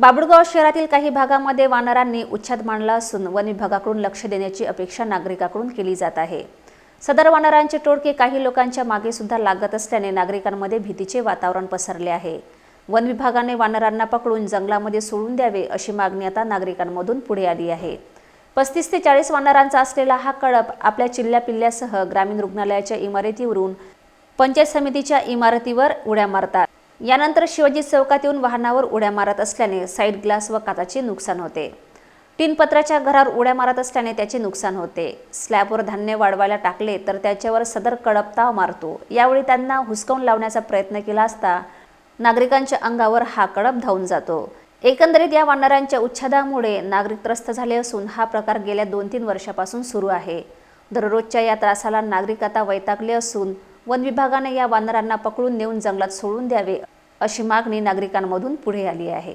बाबुळगाव शहरातील काही भागामध्ये वानरांनी उच्छाद मांडला असून वन विभागाकडून लक्ष देण्याची अपेक्षा नागरिकांकडून केली जात आहे. सदर वानरांचे टोळके काही लोकांच्या मागे सुद्धा लागत असल्याने नागरिकांमध्ये भीतीचे वातावरण पसरले आहे. वन विभागाने वानरांना पकडून जंगलामध्ये सोडून द्यावे अशी मागणी आता नागरिकांमधून पुढे आली आहे. पस्तीस ते चाळीस वानरांचा असलेला हा कळप आपल्या चिल्ल्या पिल्ल्यासह ग्रामीण रुग्णालयाच्या इमारतीवरून पंचायत समितीच्या इमारतीवर उड्या मारतात. यानंतर शिवाजी चौकात येऊन वाहनावर उड्या मारत असल्याने साईड ग्लास व काचाचे नुकसान होते. टिनपत्राच्या घरावर उड्या मारत असल्याने त्याचे नुकसान होते. स्लॅबवर धान्य वाढवायला टाकले तर त्याच्यावर सदर कडपताव मारतो. यावेळी त्यांना हुसकावून लावण्याचा प्रयत्न केला असता नागरिकांच्या अंगावर हा कडप धावून जातो. एकंदरीत या वानरांच्या उच्छादामुळे नागरिक त्रस्त झाले असून हा प्रकार गेल्या दोन तीन वर्षापासून सुरू आहे. दररोजच्या या त्रासाला नागरिक आता वैतागले असून वन विभागाने या वानरांना पकडून नेऊन जंगलात सोडून द्यावे अशी मागणी नागरिकांमधून पुढे आली आहे.